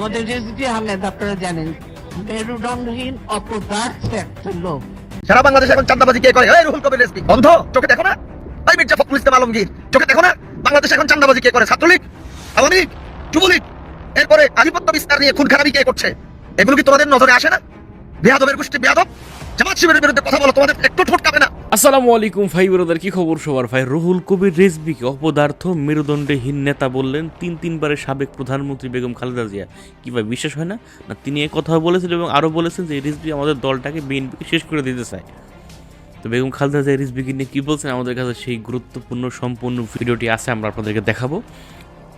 আমাদের রেজিডি আহমেদ আপনারা জানেন, মেরুদণ্ডহীন অপদার্থ একটা লোক। সারা বাংলাদেশে এখন চান্দাবাজি কে করে? এই রুহুল কবির রেসপি বন্ধ? চোখে দেখো না? এই মির্জা ফখরুল ইসলাম আলমগীর। চোখে দেখো না? বাংলাদেশে এখন চান্দাবাজি কে করে? ছাত্রলীগ? আওয়ামী লীগ? যুবলীগ? এরপরে আধিপত্য বিস্তার নিয়ে খুন খারাপি কে করছে? এগুলো কি তোমাদের নজরে আসে না? বেয়াদবের গোষ্ঠী বেয়াদব? জামাত শিবিরের বিরুদ্ধে কথা বলো, তোমাদের একটু ঠোঁট কাঁপে না। আসসালামু আলাইকুম ভাই ব্রাদার কি খবর সবার? ভাই, রুহুল কবির রেজবিকে অপদার্থ মেরুদণ্ডহীন নেতা বললেন, তিন তিনবারের সাবেক প্রধানমন্ত্রী বেগম খালেদা জিয়া। কি ভাই, বিশ্বাস হয় না? না, তিনি এই কথা বলেছিলেন এবং আরও বলেছেন যে, রিজবি আমাদের দলটাকে বিএনপিকে শেষ করে দিতে চায়। তো বেগম খালেদা জিয়া রিজবিকে নিয়ে কী বলছেন? আমাদের কাছে সেই গুরুত্বপূর্ণ সম্পূর্ণ ভিডিওটি আছে, আমরা আপনাদেরকে দেখাবো।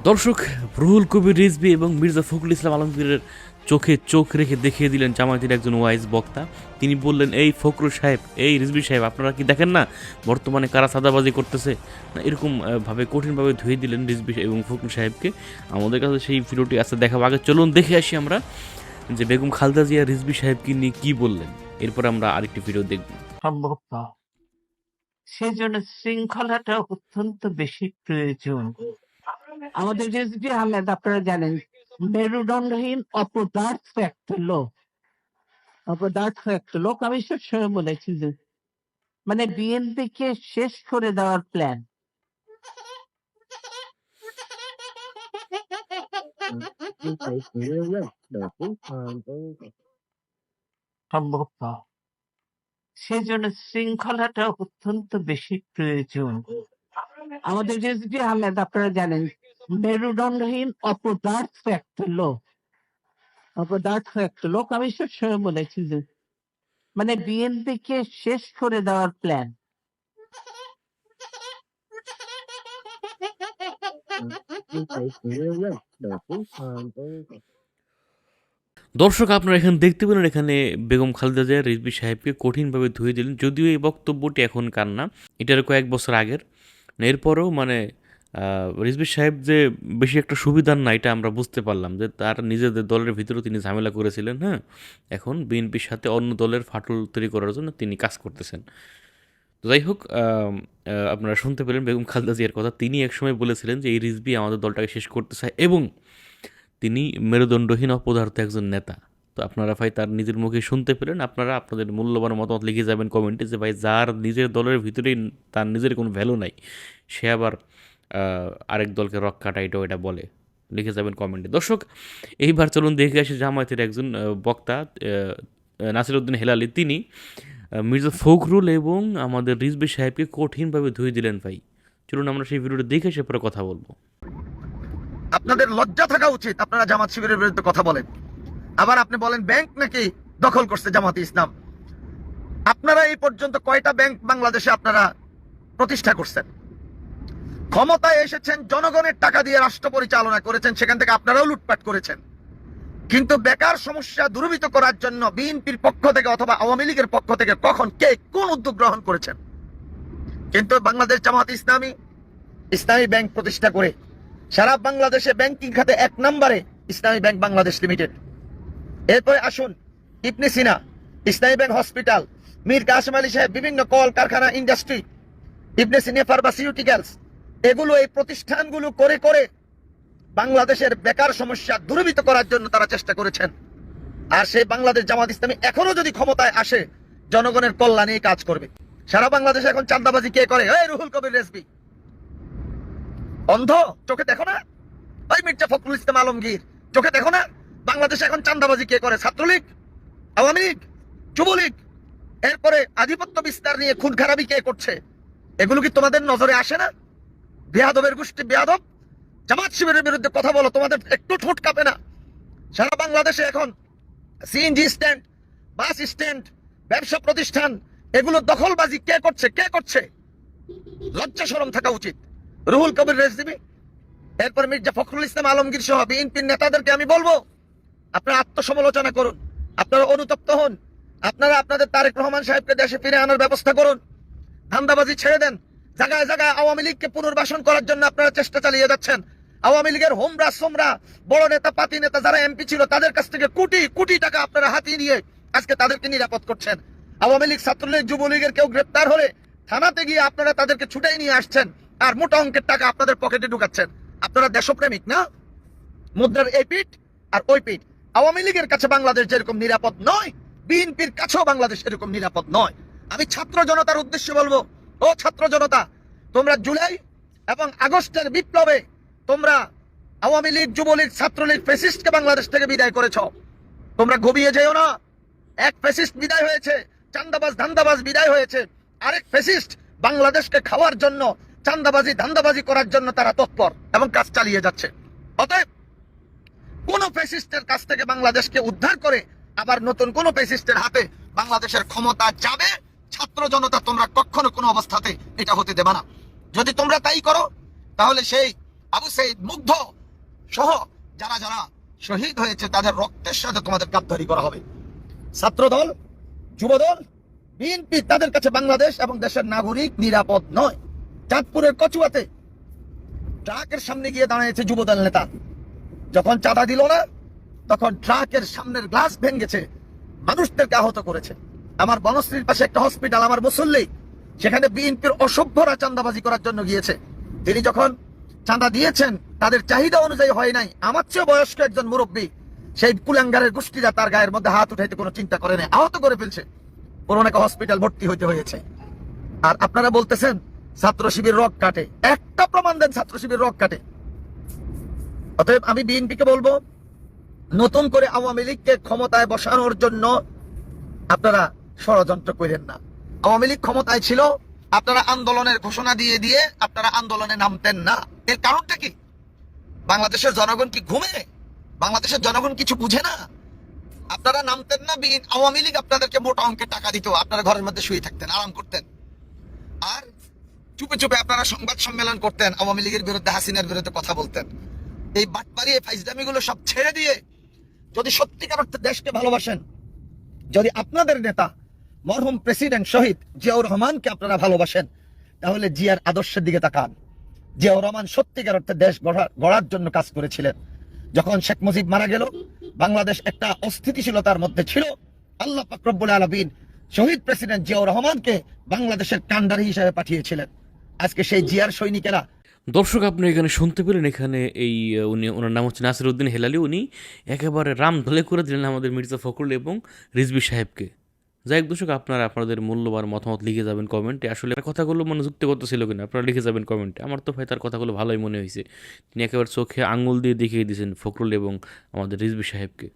দর্শক, রুহুল কবির রিজবি এবং মির্জা ফখরুল ইসলাম আলমগীরের চোখে চোখ রেখে দেখিয়ে দিলেন জামায়াতের একজন ওয়াইজ বক্তা। তিনি বললেন এই ফখরুল সাহেব এই রিজবি সাহেব আপনারা কি দেখেন না? বর্তমানে কারা সাদাবাজি করতেছে? না এরকম আহ, ভাবে কঠিনভাবে ধুয়ে দিলেন রিজবি এবং ফখরুল সাহেবকে। আমাদের কাছে সেই ভিডিওটি আছে দেখাবো। আগে চলুন দেখে আসি আমরা যে বেগম খালদা জিয়া রিজবি সাহেবকে নিয়ে কি বললেন। এরপর আমরা আরেকটি ভিডিও দেখব। সম্ভব সেই জন্য শৃঙ্খলাটা অত্যন্ত বেশি প্রয়োজন। আমাদের রেজিডি আহমেদ আপনারা জানেন মেরুদণ্ডহীন অপদার্থ একটা লোক অপদার্থ একটা লোক আমি সবসময় বলেছি যে মানে বিএনপি কে শেষ করে দেওয়ার প্ল্যান সম্ভব সেই জন্য শৃঙ্খলাটা অত্যন্ত বেশি প্রয়োজন। আমাদের রেজিডি আহমেদ, আপনারা জানেন মেরুদণ্ডহীন অপদার্থ একটা লোক। অপদার্থ একটা লোক, আমি সবসময় বলেছি যে মানে বিএনপি কে শেষ করে দেওয়ার প্ল্যান দর্শক, আপনারা এখানে দেখতে পেলেন, এখানে বেগম খালেদা জিয়া রিজবি সাহেবকে কঠিনভাবে ধুয়ে দিলেন। যদিও এই বক্তব্যটি এখন এখনকার না, এটার কয়েক বছর আগের। এরপরেও মানে রিজবি সাহেব যে বেশি একটা সুবিধার না, এটা আমরা বুঝতে পারলাম যে তার নিজেদের দলের ভিতরেও তিনি ঝামেলা করেছিলেন হ্যাঁ? এখন বিএনপির সাথে অন্য দলের ফাটল তৈরি করার জন্য তিনি কাজ করতেছেন। তো যাই হোক আপনারা শুনতে পেলেন বেগম খালেদা জিয়ার কথা। তিনি একসময় বলেছিলেন যে এই রিজবি আমাদের দলটাকে শেষ করতে চায় এবং তিনি মেরুদণ্ডহীন অপদার্থ একজন নেতা। তো আপনারা ভাই তার নিজের মুখে শুনতে পেলেন, আপনারা আপনাদের মূল্যবান মতামত লিখে যাবেন কমেন্টে যে ভাই যার নিজের দলের ভিতরেই তার নিজের কোনো ভ্যালু নাই। সে আবার আরেক দলকে রক্ষাটা এটা ওইটা বলে। লিখে যাবেন কমেন্টে। দর্শক, এইবার চলুন দেখে আসি জামায়াতের একজন বক্তা নাসির উদ্দিন হেলালি। তিনি মির্জা ফখরুল এবং আমাদের রিজবি সাহেবকে কঠিনভাবে ধুয়ে দিলেন ভাই। চলুন আমরা সেই ভিডিওটা দেখে সে পরে কথা বলব। আপনাদের লজ্জা থাকা উচিত আপনারা জামাত শিবিরের বিরুদ্ধে কথা বলেন। আবার আপনি বলেন, ব্যাংক নাকি দখল করছে জামাত ইসলাম? আপনারা এই পর্যন্ত কয়টা ব্যাংক বাংলাদেশে আপনারা প্রতিষ্ঠা করছেন? ক্ষমতায় এসেছেন, জনগণের টাকা দিয়ে রাষ্ট্র পরিচালনা করেছেন, সেখান থেকে আপনারাও লুটপাট করেছেন। কিন্তু বেকার সমস্যা দূরীভূত করার জন্য বিএনপির পক্ষ থেকে অথবা আওয়ামী লীগের পক্ষ থেকে কখন কে কোন উদ্যোগ গ্রহণ করেছেন? কিন্তু বাংলাদেশ জামাত ইসলামী ইসলামী ব্যাংক প্রতিষ্ঠা করে সারা বাংলাদেশে ব্যাংকিং খাতে এক নম্বরে ইসলামী ব্যাংক বাংলাদেশ লিমিটেড। এরপরে আসুন, ইবনে সিনা, ইসলামী ব্যাংক হসপিটাল, মীর কাসিম আলী সাহেব বিভিন্ন কল কারখানা ইন্ডাস্ট্রি, ইবনে সিনা ফার্মাসিউটিক্যালস এগুলো এই প্রতিষ্ঠানগুলো করে করে বাংলাদেশের বেকার সমস্যা দূরীভূত করার জন্য তারা চেষ্টা করেছেন। আর সেই বাংলাদেশ জামাত ইসলামী এখনও যদি ক্ষমতায় আসে, জনগণের কল্যাণে কাজ করবে। সারা বাংলাদেশে এখন চান্দাবাজি কে করে? এই রুহুল কবির রেসবি অন্ধ? চোখে দেখো না? ওই মির্জা ফখরুল ইসলাম আলমগীর। চোখে দেখো না? বাংলাদেশে এখন চান্দাবাজি কে করে? ছাত্রলীগ? আওয়ামী লীগ? যুবলীগ? এরপরে আধিপত্য বিস্তার নিয়ে খুন খারাপি কে করছে? এগুলো কি তোমাদের নজরে আসে না? বেয়াদবের গোষ্ঠী, বেয়াদব। জামাত শিবিরের বিরুদ্ধে কথা বলো, তোমাদের একটু ঠোঁট কাঁপে না। সারা বাংলাদেশে এখন সিএনজি স্ট্যান্ড বাস স্ট্যান্ড ব্যবসা প্রতিষ্ঠান, এগুলো দখলবাজি কে করছে কে করছে? লজ্জা শরম থাকা উচিত। রুহুল কবির রেসিবি এরপর মির্জা ফখরুল ইসলাম আলমগীর সহ বিএনপির নেতাদেরকে আমি বলব, আপনারা আত্মসমালোচনা করুন, আপনারা অনুতপ্ত হন, আপনারা আপনাদের তারেক রহমান সাহেবকে দেশে ফিরে আনার ব্যবস্থা করুন, ধান্দাবাজি ছেড়ে দেন জায়গায় জায়গায় আওয়ামী লীগকে পুনর্বাসন করার জন্য আপনারা চেষ্টা চালিয়ে যাচ্ছেন। আওয়ামী লীগের হোমরা সোমরা, বড় নেতা, পাতি নেতা, যারা এমপি ছিল, তাদের কাছ থেকে কোটি কোটি টাকা আপনারা হাতিয়ে নিয়ে আজকে তাদেরকে নিরাপদ করছেন। আওয়ামী লীগ, ছাত্রলীগ, যুবলীগের কেউ গ্রেপ্তার হলে থানাতে গিয়ে আপনারা তাদেরকে ছুটাই নিয়ে আসছেন আর মোটা অঙ্কের টাকা আপনাদের পকেটে ঢুকাচ্ছেন। আপনারা দেশপ্রেমিক না? মুদ্রার এই পিঠ আর ওই পিঠ। আওয়ামী লীগের কাছে বাংলাদেশ যেরকম নিরাপদ নয়, বিএনপির কাছেও বাংলাদেশ এরকম নিরাপদ নয়। আমি ছাত্র জনতার উদ্দেশ্যে বলব ও ছাত্র জনতা, তোমরা জুলাই এবং আগস্টের বিপ্লবে তোমরা আওয়ামী লীগ, যুবলীগ, ছাত্রলীগ ফেসিস্টকে বাংলাদেশ থেকে বিদায় করেছ। তোমরা ঘুমিয়ে যেও না। এক ফেসিস্ট বিদায় হয়েছে, চান্দাবাজ, ধান্দাবাজ বিদায় হয়েছে। আরেক ফেসিস্ট বাংলাদেশকে খাওয়ার জন্য, চান্দাবাজি, ধান্দাবাজি করার জন্য তারা তৎপর এবং কাজ চালিয়ে যাচ্ছে। অতএব কোন ফেসিস্টের কাছ থেকে বাংলাদেশকে উদ্ধার করে আবার নতুন কোন ফেসিস্টের হাতে বাংলাদেশের ক্ষমতা যাবে ছাত্র জনতা, তোমরা কখনো কোনো অবস্থাতে এটা হতে দেবে না। যদি তোমরা তাই করো, তাহলে সেই আবু সৈদ মুগ্ধ সহ যারা যারা শহীদ হয়েছে, তাদের রক্তের সাথে তোমাদের গাদ্দারি করা হবে। ছাত্রদল, যুবদল, বিএনপি, তাদের কাছে বাংলাদেশ এবং দেশের নাগরিক নিরাপদ নয়। চাঁদপুরের কচুয়াতে ট্রাকের সামনে গিয়ে দাঁড়িয়েছে যুবদল নেতা। যখন চাঁদা দিল না, তখন ট্রাকের সামনের গ্লাস ভেঙেছে, মানুষদেরকে আহত করেছে। আমার বনশ্রীর পাশে একটা হসপিটাল আমার মুসল্লি, সেখানে বিএনপির অসভ্যরা চাঁদাবাজি করার জন্য গিয়েছে। তিনি যখন চাঁদা দিয়েছেন, তাদের চাহিদা অনুযায়ী হয় নাই। আমার চেয়ে বয়স্ক একজন মুরব্বী, সেই কুলাঙ্গারের গোষ্ঠীরা তার গায়ের মধ্যে হাত উঠাইতে কোনো চিন্তা করে নাই, আহত করে ফেলছে। পুরোনাকে হসপিটাল ভর্তি হইতে হয়েছে। আর আপনারা বলতেছেন, ছাত্র শিবির রক কাটে। একটা প্রমাণ দেন, ছাত্র শিবির রক কাটে। অতএব আমি বিএনপিকে বলব, নতুন করে আওয়ামী লীগকে ক্ষমতায় বসানোর জন্য আপনারা ষড়যন্ত্র করেন না। আওয়ামী লীগ ক্ষমতায় ছিল, আপনারা আন্দোলনের ঘোষণা দিয়ে দিয়ে আপনারা আন্দোলনে নামতেন না। এর কারণটা কি? বাংলাদেশের জনগণ কি ঘুমে? বাংলাদেশের জনগণ কিছু বুঝে না? আপনারা নামতেন না আওয়ামী লীগ আপনাদেরকে মোটা অঙ্কের টাকা দিত, আপনারা ঘরের মধ্যে শুয়ে থাকতেন, আরাম করতেন। আর চুপে চুপে আপনারা সংবাদ সম্মেলন করতেন, আওয়ামী লীগের বিরুদ্ধে, হাসিনার বিরুদ্ধে কথা বলতেন। এই বাটপারি এই ফাইজদামি গুলো সব ছেড়ে দিয়ে যদি সত্যিকার অর্থে দেশকে ভালোবাসেন, যদি আপনাদের নেতা মরহুম প্রেসিডেন্ট শহীদ জিয়াউর রহমানকে আপনারা ভালোবাসেন। তাহলে জিয়ার আদর্শের দিকে তাকান। জিয়াউর রহমান সত্যিকার অর্থে দেশ গড়া- গড়ার জন্য কাজ করেছিলেন। যখন শেখ মুজিব মারা গেল, বাংলাদেশ একটা অস্থিতিশীলতার মধ্যে ছিল। আল্লাহ ফাকরবুল আলমিন শহীদ প্রেসিডেন্ট জিয়াউর রহমানকে বাংলাদেশের কান্ডারি হিসেবে পাঠিয়েছিলেন। আজকে সেই জিয়ার সৈনিকেরা দর্শক, আপনি এখানে শুনতে পেলেন এখানে এই উনি, ওনার নাম হচ্ছে নাসির উদ্দিন হেলালি। উনি একেবারে রাম ধলে করে দিলেন আমাদের মির্জা ফখরুল এবং রিজবি সাহেবকে। যাই হোক দর্শক, আপনারা আপনাদের মূল্যবান মতামত লিখে যাবেন কমেন্টে। আসলে কথাগুলো মনে যুক্তিগত ছিল কিনা, আপনারা লিখে যাবেন কমেন্টে। আমার তো ভাই তার কথাগুলো ভালোই মনে হয়েছে। তিনি একেবারে চোখে আঙুল দিয়ে দেখিয়ে দিয়েছেন ফখরুল এবং আমাদের রিজবি সাহেবকে।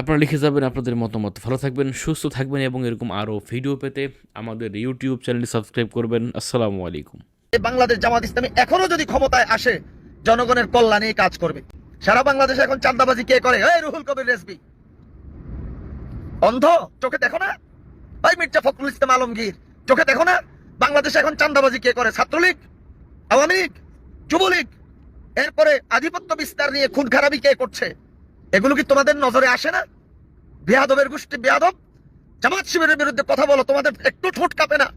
আপনারা লিখে যাবেন আপনাদের মতামত। ভালো থাকবেন, সুস্থ থাকবেন এবং এরকম আরও ভিডিও পেতে আমাদের ইউটিউব চ্যানেলটি সাবস্ক্রাইব করবেন। আসসালামু আলাইকুম। বাংলাদেশ জামাত ইসলামী এখনও যদি ক্ষমতায় আসে, জনগণের কল্যাণে কাজ করবে। সারা বাংলাদেশে এখন চান্দাবাজি কে করে? রুহুল কবির রেসবি অন্ধ? চোখে দেখো না? ভাই, মির্জা ফখরুল ইসলাম আলমগীর, চোখে দেখো না? বাংলাদেশে এখন চান্দাবাজি কে করে? ছাত্রলীগ? আওয়ামী লীগ? যুবলীগ? এরপরে আধিপত্য বিস্তার নিয়ে খুন খারাপি কে করছে? এগুলো কি তোমাদের নজরে আসে না? বেয়াদবের গোষ্ঠী, বেয়াদব? জামাত শিবিরের বিরুদ্ধে কথা বলো, তোমাদের একটু ঠোঁট কাঁপে না।